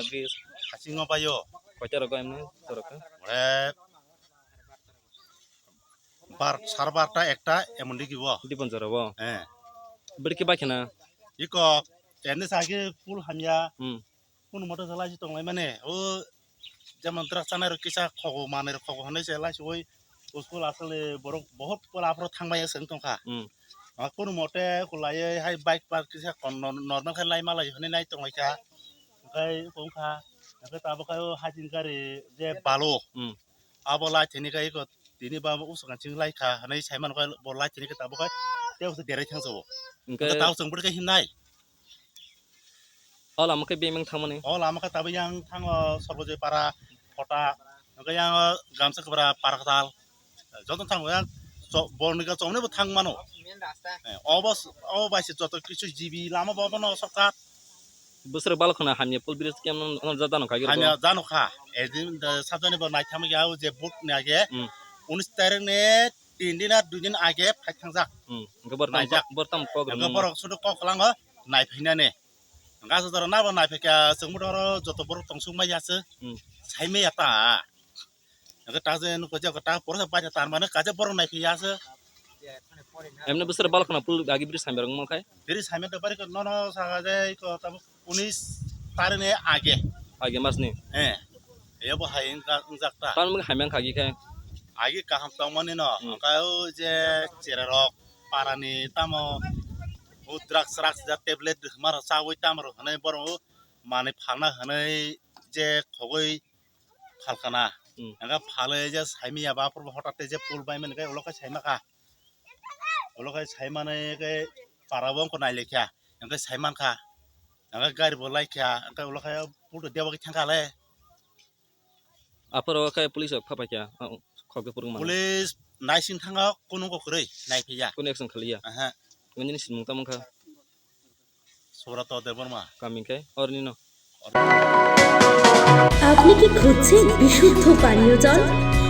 magis kasih ngapa yo kocar kok emne torok mure বার সাড়ে বারটা একটা এমন দিব দিবন জরব হ্যাঁ বিড়কে বাকি না ইক এনে সাগে ফুল হামিয়া কোন মোটর চালাইছি তোমায় মানে ও যেমন দ্রাসানের কিসা খগ মানের খগ হনে চালাইছি ওই স্কুল আসলে বড় বহুত কোলা আপর থাংবাই আছে টঙ্কা কোন মতে কোলায় হাই বাইক পার কিসা নর্মাল খাই লাই মালাই হনে নাই তোমায় gai kongka naka taba kayo hajin kare je balo abo lai tini kai ko tini ba usukan ching lai ka nai sai man ko bo lai tini ka taba kai te usu dere chang so ka tao sung bur ka hin nai ola maka be mang thamane ola maka taba yang thang sorboje para phota naka yang gamsa kabra paraktal jotun thang yang Barnika চমনে থাং মানো অবশ্য অবশ্যই যত কিছু জীবী লামা বাবা সরকার sokat বছর বালখনা হামিয়া পুল bridge কেমন জাদানো খাগির hanya jano kha edin sajani bo nai tham ya je book ne age হুম 19 tarik ne তিন দিন আর দুই দিন আগে ফাইট থাকজাক হুম বর্তাম Najak. বর্তাম programme Nga borok sudu kok lang nai phina ne. Nga sa dara na ba nai phika sung mudor joto borok tong sung ma ya se. Hmm. Sai me ya ta. Nga ta je nu ko ja এমনি বছর বালখনা পুল আগে bridge হামিয়া রং মাখায় Diri sai me da bari ko no no sa ga je ko ta 19 tar ne age. আগে মাস নি Eh. Bo hai nga ngak ta. তার মধ্যে হামিয়াং খাগি খায় Age ka ham tong mani no. Hmm. Ka o je chere rok parani tamo o drugs drugs ja tablet mar sa oi tamar hanai boro mane phana hanai je khogoi phalkana Hmm. nga phale je saimiya ba por olokai saima ka olokai saimane kai parabong ko nai lekya nga saiman ka nga gari bo lai kya nga olokai pul de dewa ki thangka le আপর খায় police ফাপাইয়া খগে পুরুং মানে police নাইসিং থাঙ্গা কোনো ko krei nai phiya কোন action খালিয়া aha কোন জিনিস মুক্তা মুখা sorato de borma কামিং খায় অর নিনো আপনি কি খুঁজছেন বিশুদ্ধ পানীয় জল